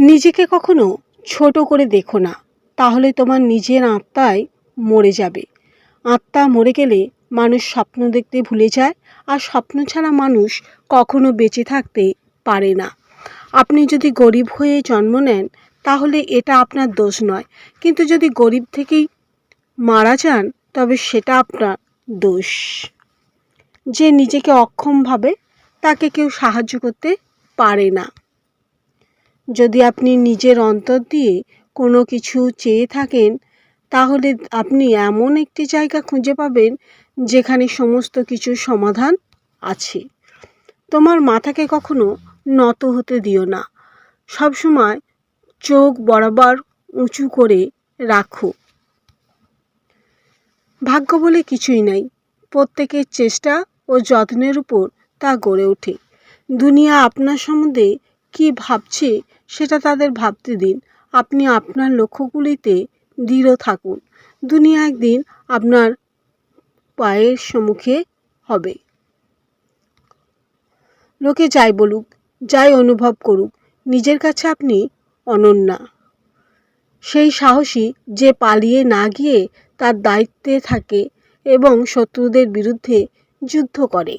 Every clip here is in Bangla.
নিজেকে কখনো ছোট করে দেখো না, তাহলে তোমার নিজের আত্মায় মরে যাবে। আত্মা মরে গেলে মানুষ স্বপ্ন দেখতে ভুলে যায়, আর স্বপ্ন ছাড়া মানুষ কখনো বেঁচে থাকতে পারে না। আপনি যদি গরিব হয়ে জন্ম নেন, তাহলে এটা আপনার দোষ নয়। কিন্তু যদি গরিব থেকেই মারা যান, তবে সেটা আপনার দোষ। যে নিজেকে অক্ষম ভাবে, তাকে কেউ সাহায্য করতে পারে না। যদি আপনি নিজের অন্তর দিয়ে কোনো কিছু চেয়ে থাকেন, তাহলে আপনি এমন একটি জায়গা খুঁজে পাবেন যেখানে সমস্ত কিছুর সমাধান আছে। তোমার মাথাকে কখনো নত হতে দিও না। সবসময় চোখ বরাবর উঁচু করে রাখো। ভাগ্য বলে কিছুই নাই। প্রত্যেকের চেষ্টা ও যত্নের উপর তা গড়ে ওঠে। দুনিয়া আপনার সম্বন্ধে কি ভাবছে সেটা তাদের ভাবতে দিন। আপনি আপনার লক্ষ্যগুলিতে দৃঢ় থাকুন। দুনিয়া একদিন আপনার পায়ের সম্মুখে হবে। লোকে যাই বলুক, যাই অনুভব করুক, নিজের কাছে আপনি অনন্যা। সেই সাহসী যে পালিয়ে না গিয়ে তার দায়িত্বে থাকে এবং শত্রুদের বিরুদ্ধে যুদ্ধ করে।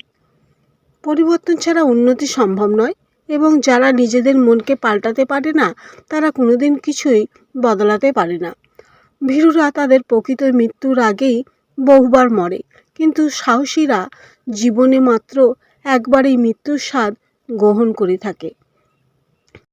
পরিবর্তন ছাড়া উন্নতি সম্ভব নয়। এবং যারা নিজেদের মনকে পাল্টাতে পারে না, তারা কোনোদিন কিছুই বদলাতে পারে না। ভীরুরা তাদের প্রকৃত মৃত্যুর আগেই বহুবার মরে, কিন্তু সাহসীরা জীবনে মাত্র একবারই মৃত্যুর স্বাদ গ্রহণ করে থাকে।